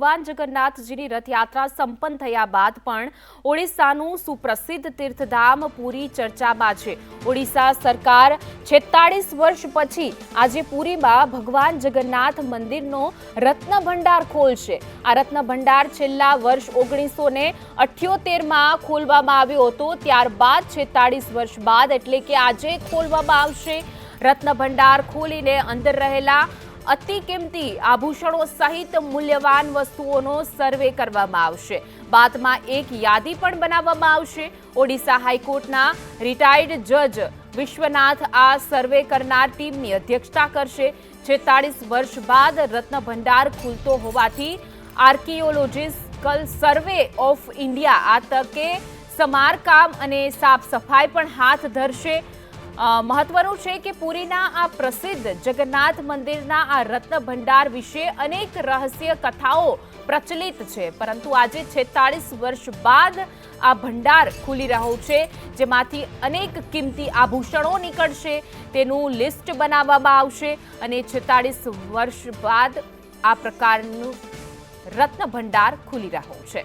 ભગવાન જગન્નાથજીની રથયાત્રા સંપન્ન થયા બાદ પણ ઓડિશાનું સુપ્રસિદ્ધ તીર્થધામ પુરી ચર્ચામાં છે. ઓડિશા સરકાર છેતાળીસ વર્ષ પછી આજે પુરીમાં ભગવાન જગન્નાથ મંદિરનો રત્ન ભંડાર ખોલશે. આ રત્ન ભંડાર છેલ્લા વર્ષ ઓગણીસો ને અઠ્યોતેરમાં ખોલવામાં આવ્યો હતો. ત્યારબાદ છેતાળીસ વર્ષ બાદ એટલે કે આજે ખોલવામાં આવશે. રત્ન ભંડાર ખોલીને અંદર રહેલા અતિ કિંમતી આભૂષણો સહિત મૂલ્યવાન વસ્તુઓનો સર્વે કરવામાં આવશે. બાદમાં એક યાદી પણ બનાવવામાં આવશે. ઓડિશા હાઈકોર્ટના રિટાયર્ડ જજ વિશ્વનાથ આ સર્વે કરનાર ટીમની અધ્યક્ષતા કરશે. છેતાળીસ વર્ષ બાદ રત્ન ભંડાર ખુલતો હોવાથી આર્કિયોલોજિસ્ટલ સર્વે ઓફ ઇન્ડિયા આ તકે સમારકામ અને સાફ સફાઈ પણ હાથ ધરશે. મહત્વનું છે કે પુરીના આ પ્રસિદ્ધ જગન્નાથ મંદિરના આ રત્ન ભંડાર વિશે અનેક રહસ્ય કથાઓ પ્રચલિત છે. પરંતુ આજે છેતાળીસ વર્ષ બાદ આ ભંડાર ખુલી રહ્યો છે, જેમાંથી અનેક કિંમતી આભૂષણો નીકળશે, તેનું લિસ્ટ બનાવવામાં આવશે અને છેતાળીસ વર્ષ બાદ આ પ્રકારનું રત્ન ભંડાર ખુલી રહ્યો છે.